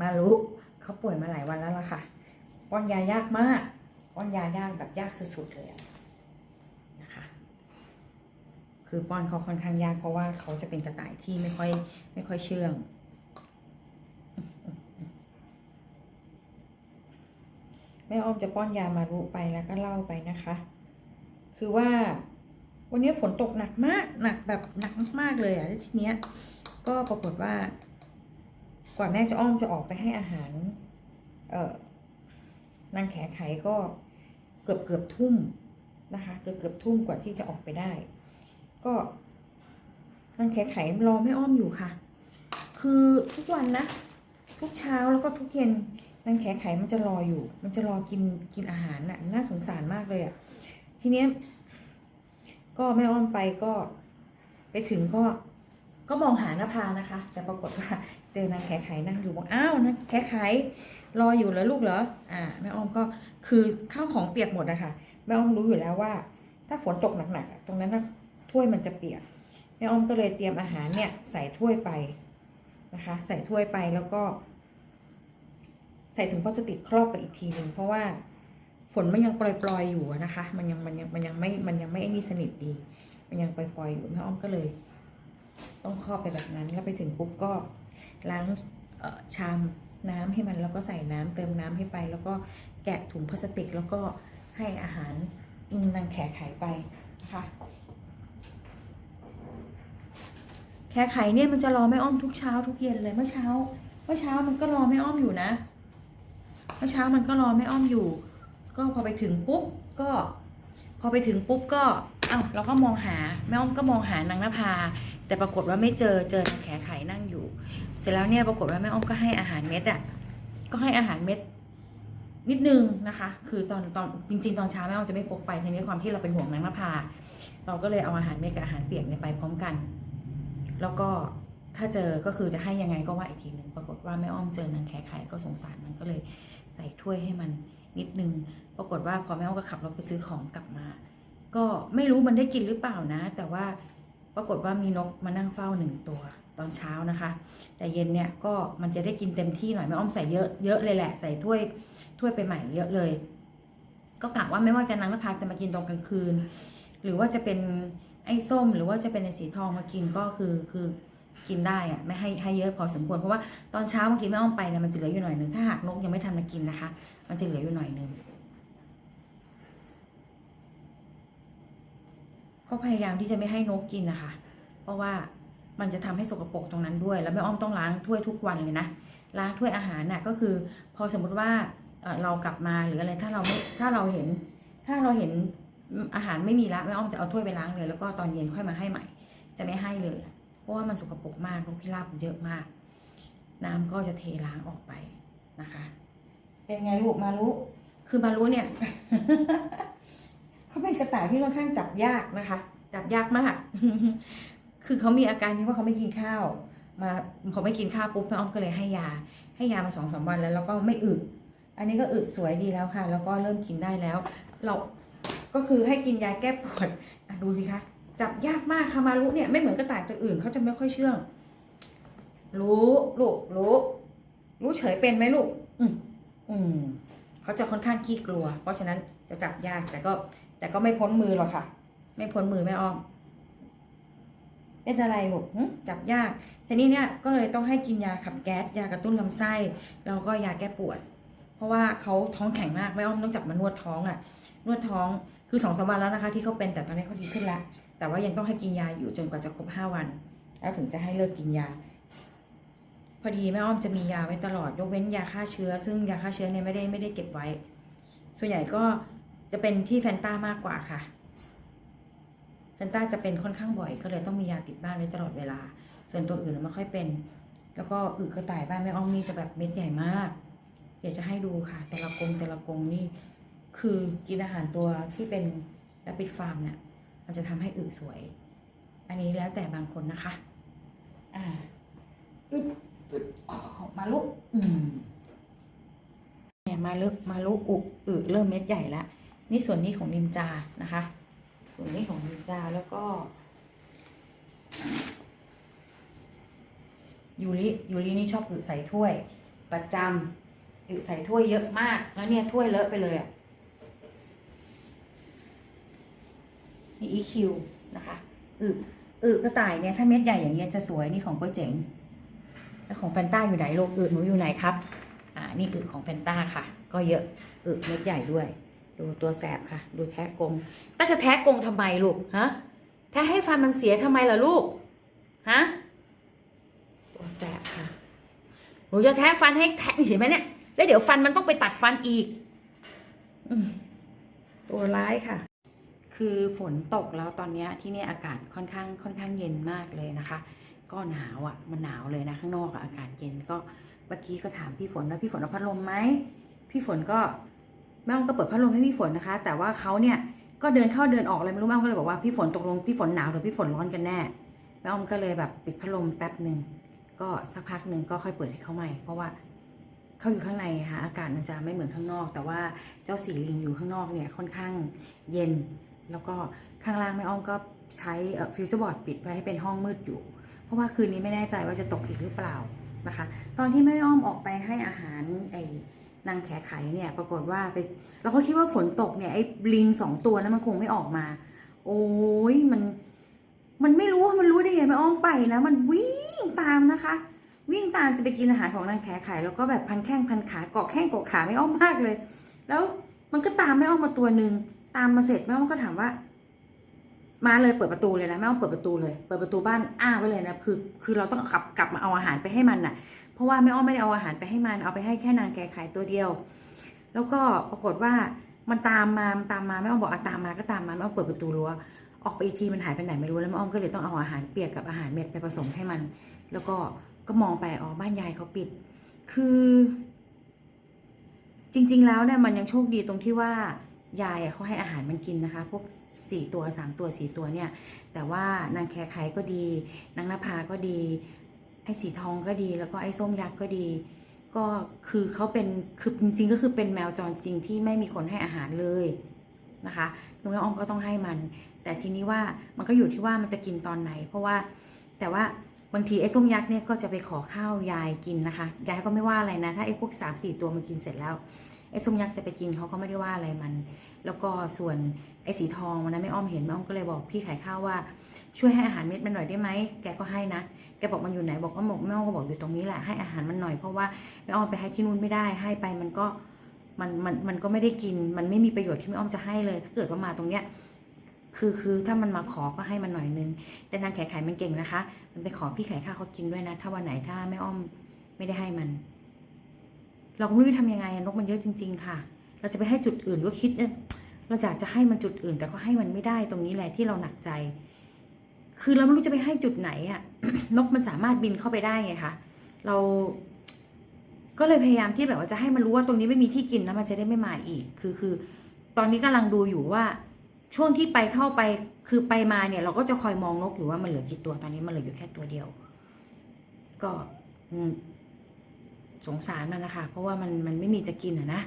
มารู้เขาป่วยมาหลายวันแล้วล่ะค่ะป้อนยายากมากป้อนยายากแบบยากสุดๆเลยนะคะ คือป้อนเขาค่อนข้างยากเพราะว่าเขาจะเป็นกระต่ายที่ไม่ค่อย ไม่ค่อยเชื่อง แม่อ้อมจะป้อนยามารุไปแล้วก็เล่าไปนะคะ คือว่าวันนี้ฝนตกหนักมาก หนักแบบหนักมากๆเลยอะทีเนี้ย ก็ปรากฏว่า กว่าแม่จะอ้อมจะออกไปให้อาหาร เออนางแขไขก็เกือบเกือบทุ่มนะคะ เกือบเกือบทุ่มกว่าที่จะออกไปได้ ก็นางแขไขรอแม่อ้อมอยู่ค่ะ คือทุกวันนะทุกเช้าแล้วก็ทุกเย็นนางแขไขมันจะรออยู่ มันจะรอกินกินอาหารน่ะน่าสงสารมากเลยอะ่ะทีเนี้ยก็แม่อ้อมไปก็ไปถึงก็ก็มองหาหนภานะคะ แต่ปรากฏว่า เจอนางแขไขนั่งอยู่บอกอ้าวนางแขไขรออยู่เหรอลูกเหรออ่าแม่อ้อมก็คือข้าวของเปียกหมดอะคะแม่อ้อมรู้อยู่แล้วว่า ถ้าฝนตกหนักๆอะตรงนั้นนะถ้วยมันจะเปียกแม่อ้อมก็เลยเตรียมอาหารเนี่ยใส่ถ้วยไปนะคะ ใส่ถ้วยไปแล้วก็ ใส่ถุงพลาสติกครอบไปอีกทีหนึ่งเพราะว่าฝนมันยังปล่อยๆอยู่นะคะ มันยังมันยังมันยังไม่มันยังไม่ไอ้นี่สนิทดี มันยังปล่อยๆอยู่แม่อ้อมก็เลย ต้องครอบไปแบบนั้นแล้วไปถึงปุ๊บก็ ล้างชามน้ำให้มันแล้วก็ใส่น้ำเติมน้ำให้ไป แล้วก็แกะถุงพลาสติก แล้วก็ให้อาหารนางแขไขไปนะคะแขไขเนี่ยมันจะรอแม่อ้อมทุกเช้าทุกเย็นเลยเมื่อเช้าเมื่อเช้ามันก็รอแม่อ้อมอยู่นะเมื่อเช้ามันก็รอแม่อ้อมอยู่ ก็พอไปถึงปุ๊บก็ พอไปถึงปุ๊บก็เอ้าเราก็มองหาแม่อ้อมก็มองหานางนภา แต่ปรากฏว่าไม่เจอเจอนางแขไข่นั่งอยู่ เสร็จแล้วเนี่ยปรากฏว่าแม่อ้อมก็ให้อาหารเม็ดอะก็ให้อาหารเม็ดนิดนึงนะคะ คือตอนตอนจริง ๆ ตอนเช้าแม่อ้อมจะไม่พกไปทีนี้ความที่เราเป็นห่วงนางนภาเราก็เลยเอาอาหารเม็ดกับอาหารเปียกเนี่ยไปพร้อมกัน แล้วก็ถ้าเจอก็คือจะให้ยังไงก็ว่าอีกทีหนึ่งปรากฏว่าแม่อ้อมเจอนางแขไข่ก็สงสารมันก็เลยใส่ถ้วยให้มันนิดนึง ปรากฏว่าพอแม่อ้อมก็ขับรถไปซื้อของกลับมา ก็ไม่รู้มันได้กินหรือเปล่านะ แต่ว่า ปรากฏว่ามีนกมานั่งเฝ้าหนึ่งตัวตอนเช้านะคะ แต่เย็นเนี่ยก็มันจะได้กินเต็มที่หน่อยแม่อ้อมใส่เยอะเยอะเลยแหละใส่ถ้วยถ้วยไปใหม่เยอะเลย ก็กะว่าไม่ว่าจะนางนภาจะมากินตอนกลางคืน หรือว่าจะเป็นไอ้ส้มหรือว่าจะเป็นไอ้สีทองมากินก็คือคือกินได้อะไม่ให้ให้เยอะพอสมควรเพราะว่าตอนเช้าบางทีแม่อ้อมไปเนี่ยมันจะเหลืออยู่หน่อยหนึ่งถ้าหากนกยังไม่ทันมากินนะคะ มันจะเหลืออยู่หน่อยหนึ่ง ก็พยายามที่จะไม่ให้นกกินนะคะ เพราะว่ามันจะทำให้สกปรกตรงนั้นด้วย แล้วแม่อ้อมต้องล้างถ้วยทุกวันเลยนะ ล้างถ้วยอาหารน่ะก็คือ พอสมมุติว่าเรากลับมาหรืออะไรถ้าเราไม่ถ้าเราเห็น ถ้าเราเห็นอาหารไม่มีละแม่อ้อมจะเอาถ้วยไปล้างเลย แล้วก็ตอนเย็นค่อยมาให้ใหม่ จะไม่ให้เลย เพราะว่ามันสกปรกมากนกพิราบมันเยอะมาก น้ำก็จะเทล้างออกไปนะคะ เป็นไงลูกมารุคือมารุเนี่ย เขาเป็นกระต่ายที่ค่อนข้างจับยากนะคะ จับยากมาก คือเขามีอาการที่ว่าเขาไม่กินข้าว มาพอไม่กินข้าวปุ๊บแม่อ้อมก็เลยให้ยา ให้ยามาสองสามวันแล้วแล้วก็ไม่อึอันนี้ก็อึสวยดีแล้วค่ะ แล้วก็เริ่มกินได้แล้ว เราก็คือให้กินยาแก้ปวดดูสิคะจับยากมากค่ะมารุเนี่ยไม่เหมือนกระต่ายตัวอื่นเขาจะไม่ค่อยเชื่อง รู้ลูกรู้ รู้เฉยเป็นไหมลูก อืมอืมเขาจะค่อนข้างขี้กลัว เพราะฉะนั้นจะจับยากแต่ก็ แต่ก็ไม่พ้นมือหรอกค่ะ ไม่พ้นมือแม่อ้อม เป็นอะไรลูกจับยากทีนี้เนี่ยก็เลยต้องให้กินยาขับแก๊สยากระตุ้นลำไส้แล้วก็ยาแก้ปวด เพราะว่าเขาท้องแข็งมากแม่อ้อมต้องจับมานวดท้องอะ่ะ นวดท้องคือสองสามวันแล้วนะคะ ที่เขาเป็นแต่ตอนนี้เขาดีขึ้นแล้วแต่ว่ายังต้องให้กินยาอยู่จนกว่าจะครบห้าวัน แล้วถึงจะให้เลิกกินยา พอดีแม่อ้อมจะมียาไว้ตลอดยกเว้นยาฆ่าเชื้อ ซึ่งยาฆ่าเชื้อเนี่ยไม่ได้ไม่ได้เก็บไว้ ส่วนใหญ่ก็ จะเป็นที่แฟนต้ามากกว่าค่ะแฟนต้าจะเป็นค่อนข้างบ่อย ก็เลยต้องมียาติดบ้านไว้ตลอดเวลา ส่วนตัวอื่นไม่ค่อยเป็น แล้วก็อึกระต่ายบ้านแม่อ้อมนี่จะแบบเม็ดใหญ่มากเดี๋ยวจะให้ดูค่ะ แต่ละกรงแต่ละกรงนี่คือกินอาหารตัวที่เป็นแรปปิดฟาร์มเนี่ยมันจะทำให้อึสวย อันนี้แล้วแต่บางคนนะคะ อ่าอึดอึดมาลุกอืมเนี่ยมาลุกมาลุกอุอึเริ่มเม็ดใหญ่แล้ว นี่ส่วนนี้ของนินจานะคะ ส่วนนี้ของนินจาแล้วก็ยูริยูรินี่ชอบอึใส่ถ้วย ประจำอึใส่ถ้วยเยอะมาก แล้วเนี่ยถ้วยเลอะไปเลยอะนี่ EQ นะคะอึอึกระต่ายเนี่ยถ้าเม็ดใหญ่อย่างเงี้ยจะสวยนี่ของก๋วยเจ๋งแล้วของแฟนต้าอยู่ไหนโลกอึหนูอยู่ไหนครับ อ่านี่อึของแฟนต้าค่ะ ก็เยอะอึเม็ดใหญ่ด้วย ดูตัวแสบค่ะ ดูแทะกงต้าจะแทะกงทำไมลูกฮะแทะให้ฟันมันเสียทำไมล่ะลูกฮะตัวแสบค่ะหนูจะแทะฟันให้แทะเห็นไหมเนี่ย แล้วเดี๋ยวฟันมันต้องไปตัดฟันอีกอตัวร้ายค่ะ คือฝนตกแล้วตอนนี้ที่นี่อากาศค่อนข้างค่อนข้างเย็นมากเลยนะคะ ก็หนาวอะ่ะ มันหนาวเลยนะข้างนอกออากาศเย็นก็เมื่อกี้ก็ถามพี่ฝนว่าพี่ฝนเอาพัดลมไหมพี่ฝนก็ แม่อ้อมก็เปิดพัดลมให้พี่ฝนนะคะ แต่ว่าเขาเนี่ยก็เดินเข้าเดินออกอะไรไม่รู้แม่อ้อมก็เลยบอกว่าพี่ฝนตกลงพี่ฝนหนาวหรือพี่ฝนร้อนกันแน่แม่อ้อมก็เลยแบบปิดพัดลมแป๊บหนึ่งก็สักพักหนึ่งก็ค่อยเปิดให้เขาใหม่ เพราะว่าเขาอยู่ข้างในค่ะอากาศมันจะไม่เหมือนข้างนอก แต่ว่าเจ้าสีลิงอยู่ข้างนอกเนี่ยค่อนข้างเย็น แล้วก็ข้างล่างแม่อ้อมก็ใช้ฟิวเจอร์บอร์ดปิดไว้ให้เป็นห้องมืดอยู่ เพราะว่าคืนนี้ไม่แน่ใจว่าจะตกอีกหรือเปล่านะคะ ตอนที่แม่อ้อมออกไปให้อาหารไอ นางแขไขเนี่ย ปรากฏว่าไปเราก็คิดว่าฝนตกเนี่ยไอ้ลิงสองตัวนั้นมันคงไม่ออกมา โอ้ยมัน มันไม่รู้ว่ามันรู้ได้ไงแม่อ้อมไปนะมันวิ่งตามนะคะ วิ่งตามจะไปกินอาหารของนางแขไขแล้วก็แบบพันแข้งพันขาเกาะแข้งเกาะขาไม่อ้อมมากเลย แล้วมันก็ตามแม่อ้อมมาตัวหนึ่งตามมาเสร็จแม่อ้อมก็ถามว่า มาเลยเปิดประตูเลยนะแม่อ้อมเปิดประตูเลย เปิดประตูบ้านอ้าไว้เลยนะคือ คือเราต้องขับกลับมาเอาอาหารไปให้มันน่ะ เพราะว่าแม่อ้อมไม่ได้เอาอาหารไปให้มันเอาไปให้แค่นางแกไข่ตัวเดียว แล้วก็ปรากฏว่ามันตามมามันตามมาแม่อ้อมบอกอะตามมาก็ตามมาแม่อ้อมเปิดประตูรั้วออกไปอีกทีมันหายไปไหนไม่รู้แล้วแม่อ้อมก็เลยต้องเอาอาหารเปียกกับอาหารเม็ดไปผสมให้มัน แล้วก็ก็มองไปอ๋อบ้านยายเขาปิด คือ จริง ๆ แล้วเนี่ยมันยังโชคดีตรงที่ว่ายายเขาให้อาหารมันกินนะคะ พวกสี่ตัวสามตัวสี่ตัวเนี่ย แต่ว่านางแคไขก็ดี นางนภาก็ดี ไอ้สีทองก็ดี แล้วก็ไอ้ส้มยักษ์ก็ดี ก็คือเขาเป็นคือจริงๆก็คือเป็นแมวจรจริงที่ไม่มีคนให้อาหารเลยนะคะลุงแม่อ้อมก็ต้องให้มัน แต่ทีนี้ว่ามันก็อยู่ที่ว่ามันจะกินตอนไหน เพราะว่าแต่ว่าบางทีไอ้ส้มยักษ์เนี่ยก็จะไปขอข้าวยายกินนะคะยายก็ไม่ว่าอะไรนะ ถ้าไอ้พวกสามสี่ตัวมันกินเสร็จแล้วไอ้ส้มยักษ์จะไปกินเขาก็ไม่ได้ว่าอะไรมัน แล้วก็ส่วนไอ้สีทองวันนั้นแม่อ้อมเห็นแม่อ้อมก็เลยบอกพี่ขายข้าวว่าช่วยให้อาหารเม็ดมันหน่อยได้ไหมแกก็ให้นะ บอกมันอยู่ไหนบอกว่าหมกแม่อ้อมก็บอกอยู่ตรงนี้แหละให้อาหารมันหน่อยเพราะว่าแม่อ้อมไปให้ที่นู่นไม่ได้ให้ไปมันก็มันมันมันก็ไม่ได้กิน มันไม่มีประโยชน์ที่แม่อ้อมจะให้เลย ถ้าเกิดว่ามาตรงเนี้ยคือคือถ้ามันมาขอก็ให้มันหน่อยนึง แต่นางไข่ไข่มันเก่งนะคะ มันไปขอพี่ไข่ข้าวเขากินด้วยนะ ถ้าวันไหนถ้าแม่อ้อมไม่ได้ให้มัน เราก็ไม่รู้จะทำยังไงนกมันเยอะจริง ๆ ค่ะ เราจะไปให้จุดอื่นก็คิดเราอยากจะให้มันจุดอื่น แต่ก็ให้มันไม่ได้ตรงนี้แหละที่เราหนักใจ คือเราไม่รู้จะไปให้จุดไหนอะนกมันสามารถบินเข้าไปได้ไงคะเราก็เลยพยายามที่แบบว่าจะให้มันรู้ว่าตรงนี้ไม่มีที่กินนะมันจะได้ไม่มาอีก คือคือ ตอนนี้กำลังดูอยู่ว่าช่วงที่ไปเข้าไปคือไปมาเนี่ย เราก็จะคอยมองนกอยู่ว่ามันเหลือกี่ตัวตอนนี้มันเหลืออยู่แค่ตัวเดียว ก็สงสารมันนะคะ เพราะว่ามันมันไม่มีจะกินอะนะ